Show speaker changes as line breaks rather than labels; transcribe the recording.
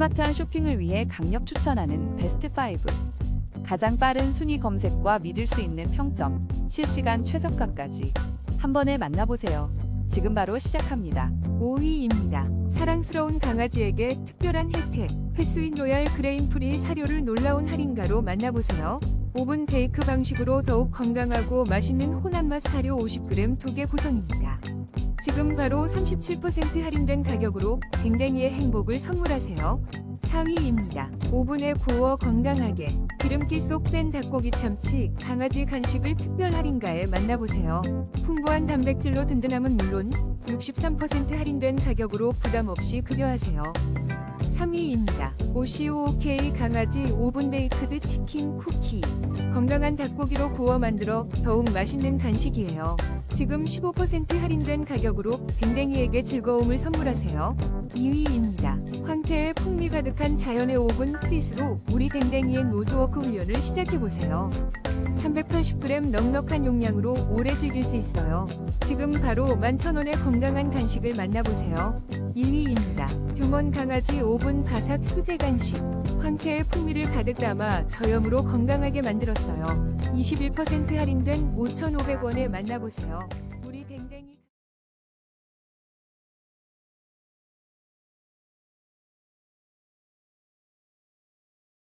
스마트한 쇼핑을 위해 강력 추천하는 베스트 5. 가장 빠른 순위 검색과 믿을 수 있는 평점, 실시간 최저가까지 한 번에 만나보세요. 지금 바로 시작합니다.
5위입니다. 사랑스러운 강아지에게 특별한 혜택. 패스윈 로얄 그레인프리 사료를 놀라운 할인가로 만나보세요. 오븐 베이크 방식으로 더욱 건강하고 맛있는 혼합맛 사료 50g 2개 구성입니다. 지금 바로 37% 할인된 가격으로 댕댕이의 행복을 선물하세요. 4위입니다. 오븐에 구워 건강하게 기름기 쏙 뺀 닭고기 참치 강아지 간식을 특별 할인가에 만나보세요. 풍부한 단백질로 든든함은 물론 63% 할인된 가격으로 부담 없이 급여하세요. 3위입니다. OCOK 강아지 오븐 베이크드 치킨 쿠키. 건강한 닭고기로 구워 만들어 더욱 맛있는 간식이에요. 지금 15% 할인된 가격으로 댕댕이에게 즐거움을 선물하세요. 2위입니다. 황태의 풍미 가득한 자연의 오븐 프리스로 우리 댕댕이의 노즈워크 훈련을 시작해보세요. 380g 넉넉한 용량으로 오래 즐길 수 있어요. 지금 바로 11,000원의 건강한 간식을 만나보세요. 1위입니다. 듀먼 강아지 오븐 바삭 수제 간식. 황태의 풍미를 가득 담아 저염으로 건강하게 만들었어요. 21% 할인된 5,500원에 만나보세요.